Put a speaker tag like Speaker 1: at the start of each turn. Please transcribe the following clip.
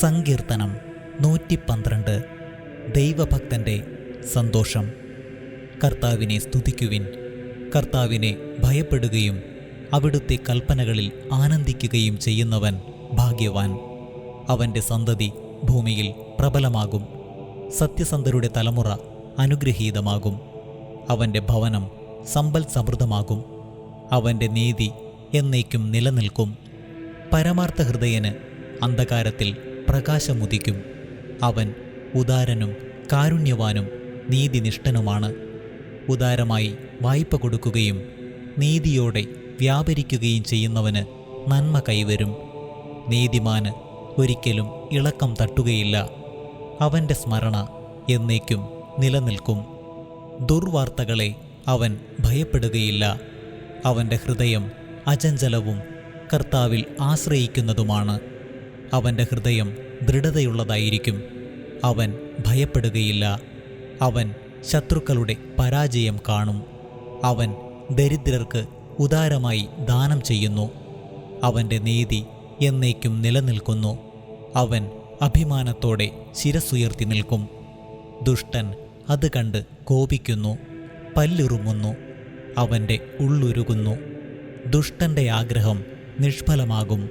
Speaker 1: സങ്കീർത്തനം നൂറ്റി പന്ത്രണ്ട് ദൈവഭക്തന്റെ സന്തോഷം. കർത്താവിനെ സ്തുതിക്കുവിൻ. കർത്താവിനെ ഭയപ്പെടുകയും അവിടുത്തെ കൽപ്പനകളിൽ ആനന്ദിക്കുകയും ചെയ്യുന്നവൻ ഭാഗ്യവാൻ. അവന്റെ സന്തതി ഭൂമിയിൽ പ്രബലമാകും. സത്യസന്ധരുടെ തലമുറ അനുഗ്രഹീതമാകും. അവന്റെ ഭവനം സമ്പൽ സമൃദ്ധമാകും. അവന്റെ നീതി എന്നേക്കും നിലനിൽക്കും. പരമാർത്ഥ ഹൃദയന് അന്ധകാരത്തിൽ പ്രകാശമുദിക്കും. അവൻ ഉദാരനും കാരുണ്യവാനും നീതിനിഷ്ഠനുമാണ്. ഉദാരമായി വായ്പ കൊടുക്കുകയും നീതിയോടെ വ്യാപരിക്കുകയും ചെയ്യുന്നവന് നന്മ കൈവരും. നീതിമാന് ഒരിക്കലും ഇളക്കം തട്ടുകയില്ല. അവന്റെ സ്മരണ എന്നേക്കും നിലനിൽക്കും. ദുർവാർത്തകളെ അവൻ ഭയപ്പെടുകയില്ല. അവന്റെ ഹൃദയം അചഞ്ചലവും കർത്താവിൽ ആശ്രയിക്കുന്നതുമാണ്. അവന്റെ ഹൃദയം ദൃഢതയുള്ളതായിരിക്കും. അവൻ ഭയപ്പെടുകയില്ല. അവൻ ശത്രുക്കളുടെ പരാജയം കാണും. അവൻ ദരിദ്രർക്ക് ഉദാരമായി ദാനം ചെയ്യുന്നു. അവന്റെ നീതി എന്നേക്കും നിലനിൽക്കുന്നു. അവൻ അഭിമാനത്തോടെ ശിരസുയർത്തി നിൽക്കും. ദുഷ്ടൻ അത് കണ്ട് കോപിക്കുന്നു. പല്ലുറുങ്ങുന്നു. അവന്റെ ഉള്ളുരുകുന്നു. ദുഷ്ടന്റെ ആഗ്രഹം നിഷ്ഫലമാകും.